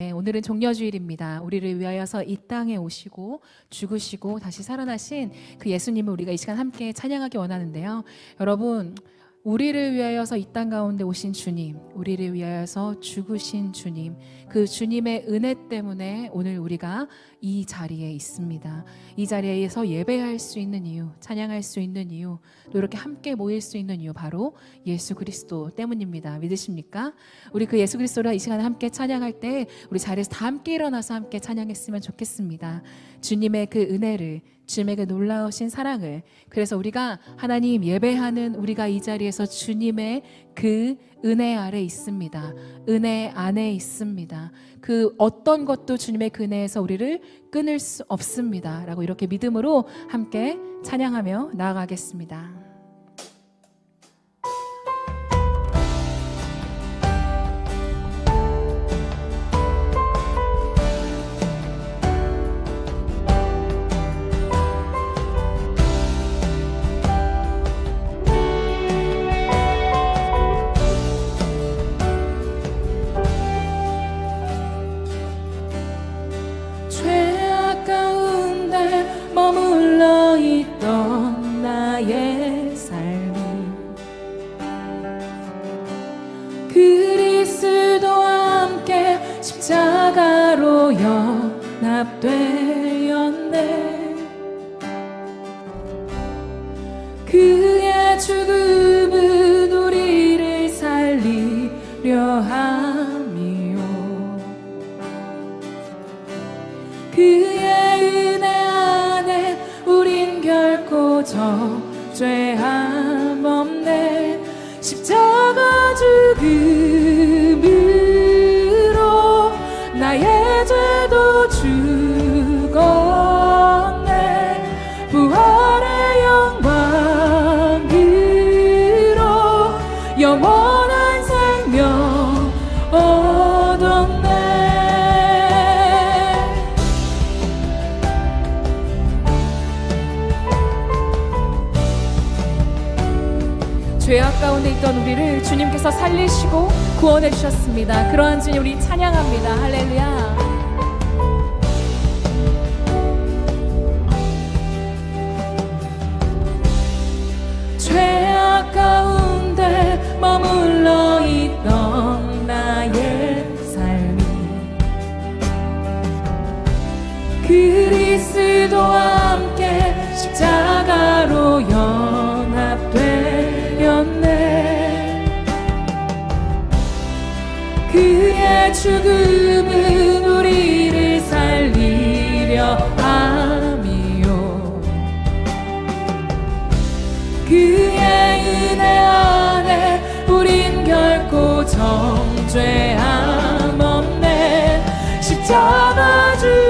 네, 오늘은 종려주일입니다. 우리를 위하여서 이 땅에 오시고 죽으시고 다시 살아나신 그 예수님을 우리가 이 시간 함께 찬양하기 원하는데요. 여러분, 우리를 위하여서 이 땅 가운데 오신 주님, 우리를 위하여서 죽으신 주님, 그 주님의 은혜 때문에 오늘 우리가 이 자리에 있습니다. 이 자리에서 예배할 수 있는 이유, 찬양할 수 있는 이유, 또 이렇게 함께 모일 수 있는 이유 바로 예수 그리스도 때문입니다. 믿으십니까? 우리 그 예수 그리스도를 이 시간에 함께 찬양할 때 우리 자리에서 다 함께 일어나서 함께 찬양했으면 좋겠습니다. 주님의 그 은혜를 주님의 그 놀라우신 사랑을 그래서 우리가 하나님 예배하는 우리가 이 자리에서 주님의 그 은혜 아래 있습니다. 은혜 안에 있습니다. 그 어떤 것도 주님의 그 은혜에서 우리를 끊을 수 없습니다. 라고 이렇게 믿음으로 함께 찬양하며 나아가겠습니다. 연합되었네. 그의 죽음은 우리를 살리려 함이요. 그의 은혜 안에 우린 결코 저 있던 우리를 주님께서 살리시고 구원해 주셨습니다. 그러한 주님 우리 찬양합니다. 할렐루야. 죄악 가운데 머물 그의 죽음은 우리를 살리려 함이요. 그의 은혜 안에 우린 결코 정죄함 없네. 십자가 죽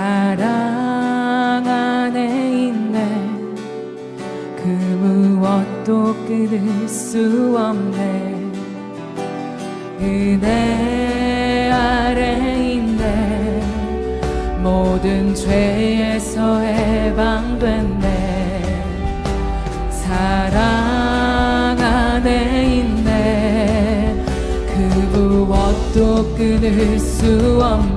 사랑 안에 있네. 그 무엇도 끊을 수 없네. 은혜 아래 있네. 모든 죄에서 해방됐네. 사랑 안에 있네. 그 무엇도 끊을 수 없네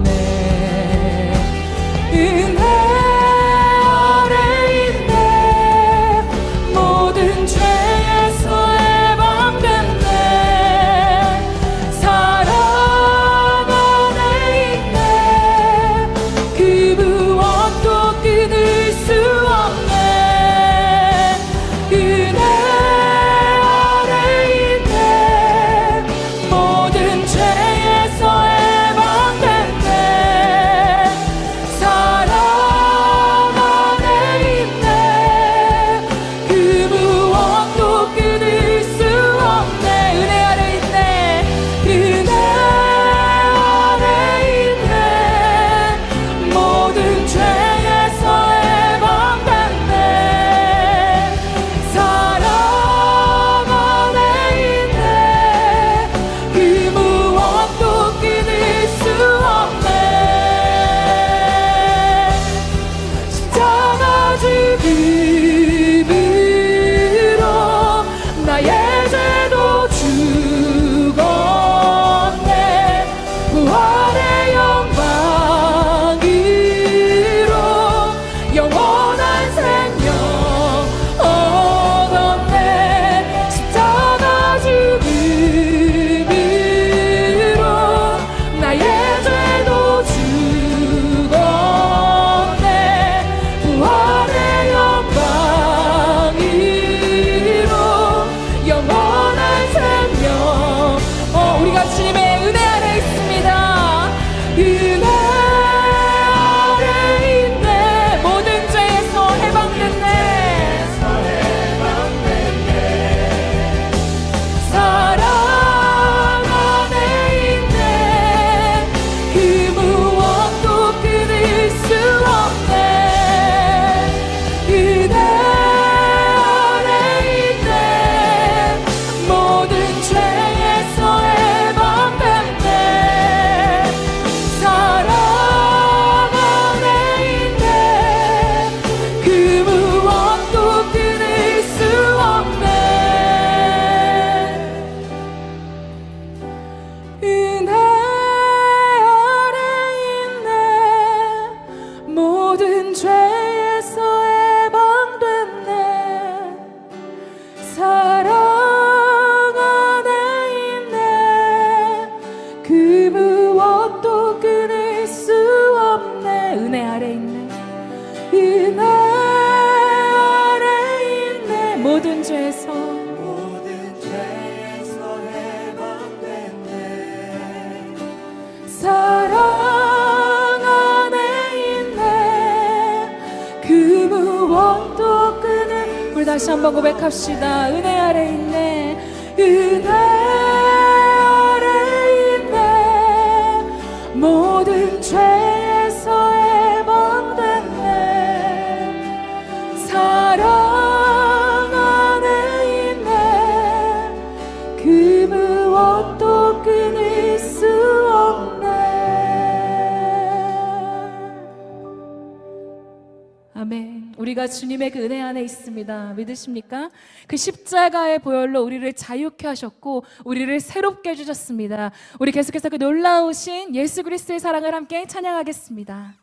봅시다. 은혜 아래 있네. 은혜 아래 있네. 모든 죄 우리가 주님의 그 은혜 안에 있습니다. 믿으십니까? 그 십자가의 보혈로 우리를 자유케 하셨고 우리를 새롭게 해주셨습니다. 우리 계속해서 그 놀라우신 예수 그리스도의 사랑을 함께 찬양하겠습니다.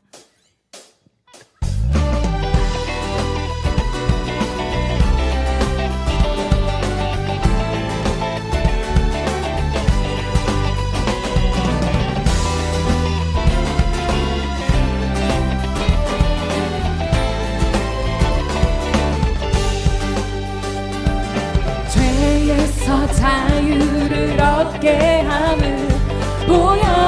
不要。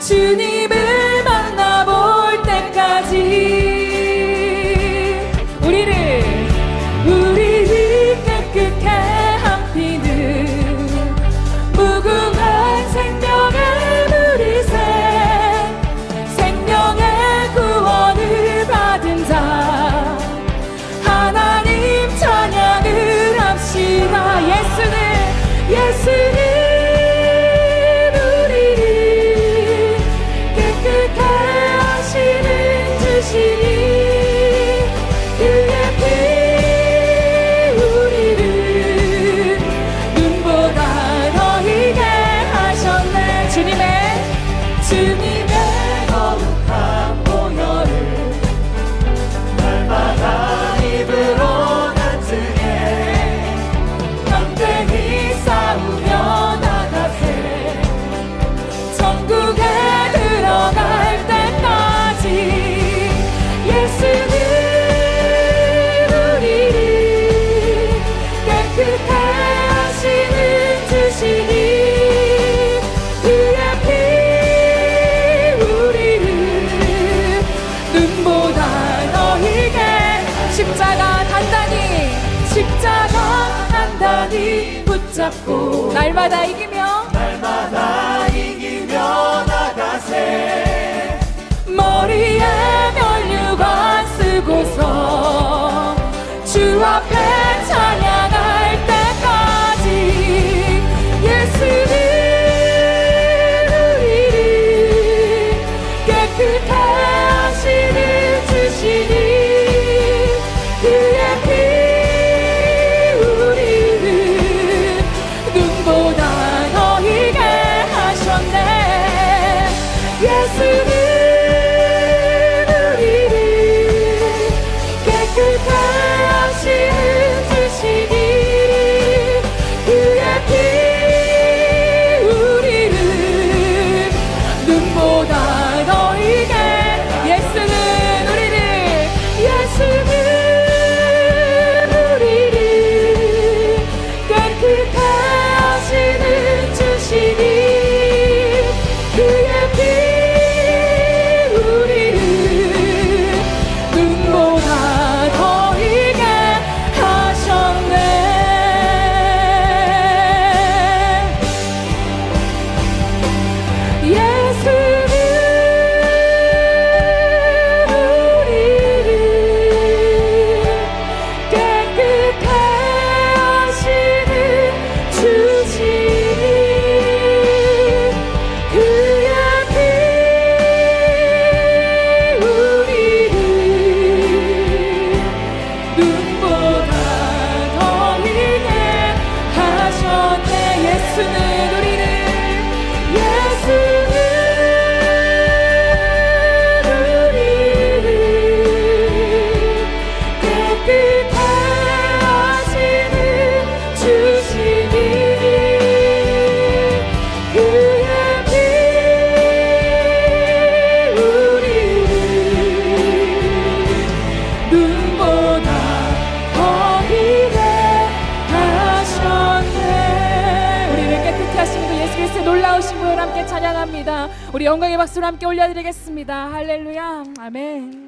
주님. 날마다 이기며 날마다 이기며 나가세. 머리에 면류관 쓰고서 주 앞에 찬양할 때까지 예수님 우리를 깨끗해 우리 영광의 박수로 함께 올려드리겠습니다. 할렐루야. 아멘.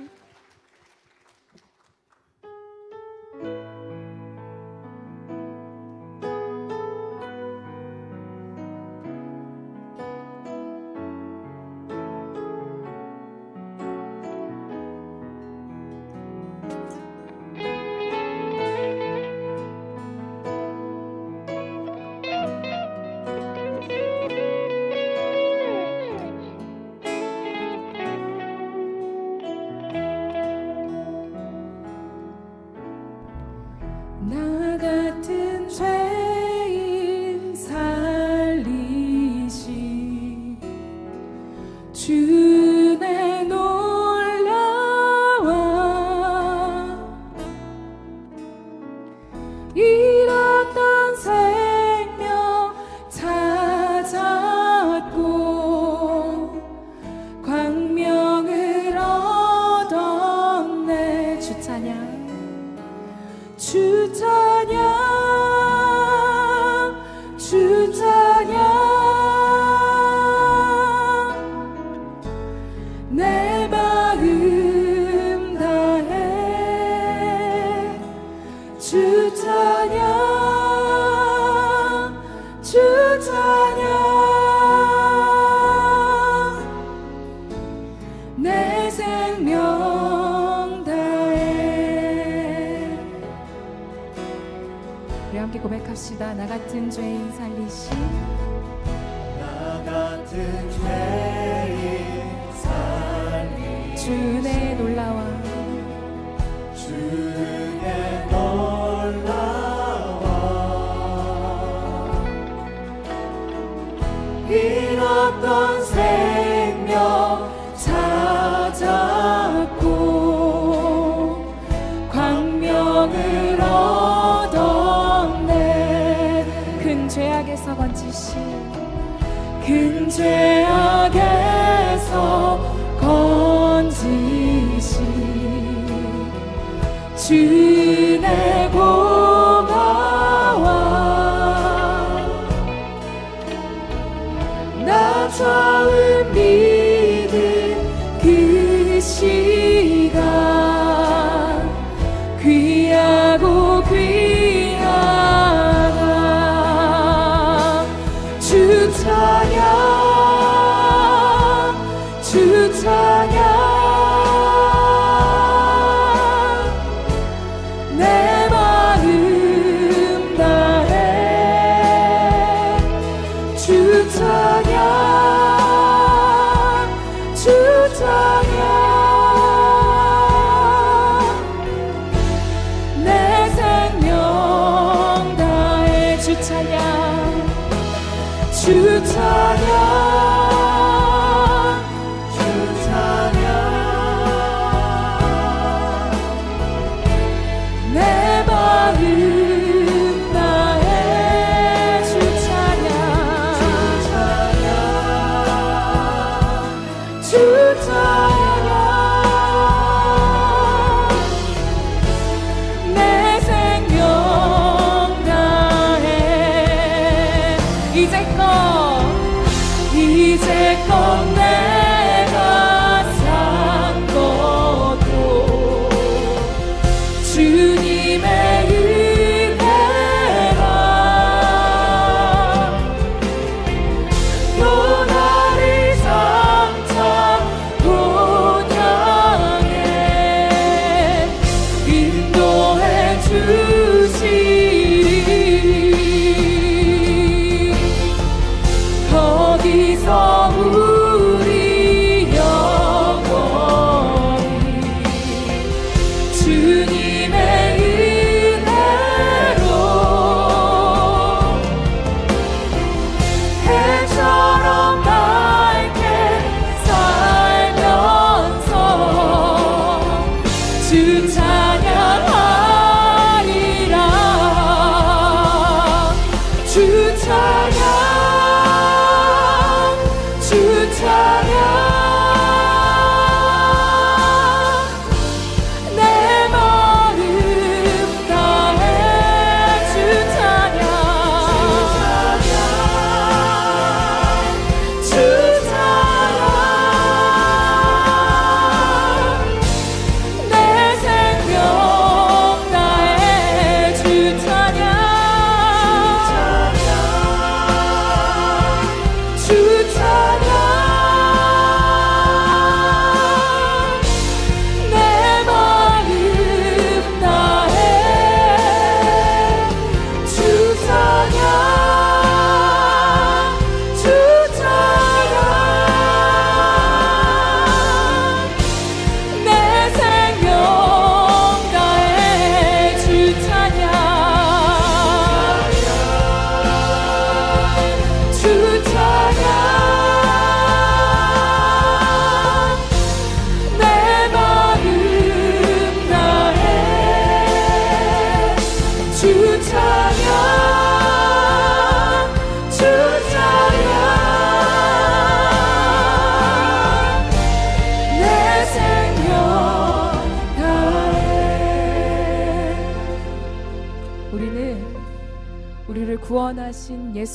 주의 놀라와. 주의 놀라와. 잃었던 생명 찾았고 광명을 얻었네. 큰 죄악에서 건지신 큰 죄 나처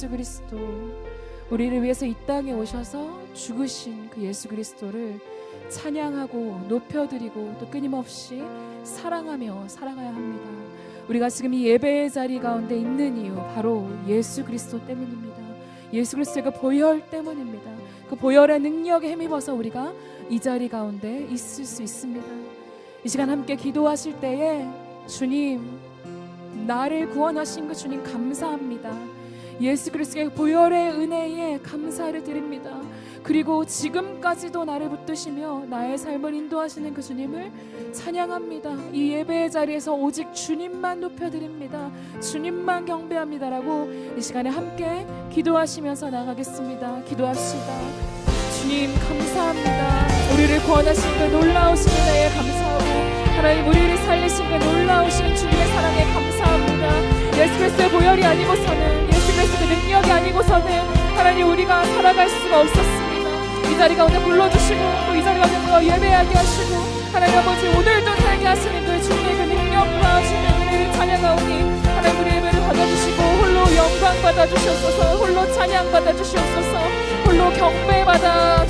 예수 그리스도 우리를 위해서 이 땅에 오셔서 죽으신 그 예수 그리스도를 찬양하고 높여드리고 또 끊임없이 사랑하며 살아가야 합니다. 우리가 지금 이 예배의 자리 가운데 있는 이유 바로 예수 그리스도 때문입니다. 예수 그리스도의 그 보혈 때문입니다. 그 보혈의 능력에 힘입어서 우리가 이 자리 가운데 있을 수 있습니다. 이 시간 함께 기도하실 때에 주님 나를 구원하신 그 주님 감사합니다. 예수 그리스도의 보혈의 은혜에 감사를 드립니다. 그리고 지금까지도 나를 붙드시며 나의 삶을 인도하시는 그 주님을 찬양합니다. 이 예배의 자리에서 오직 주님만 높여드립니다. 주님만 경배합니다라고 이 시간에 함께 기도하시면서 나가겠습니다. 기도합시다. 주님 감사합니다. 우리를 구원하신 그 놀라우신 은혜에 감사하고 하나님 우리를 살리신 그 놀라우신 주님의 사랑에 감사합니다. 예수 그리스도의 보혈이 아니고서는 그리스도의 능력이 아니고서는 하나님 우리가 살아갈 수가 없었습니다. 이 자리 가운데 불러주시고 또 이 자리 가운데 예배하게 하시고 하나님 아버지 오늘도 살게 하시는 그 주님의 그 능력과 주님의 은혜를 찬양하오니 하나님 우리 예배를 받아주시고 홀로 영광 받아주시옵소서 홀로 찬양 받아주시옵소서 홀로 경배 받아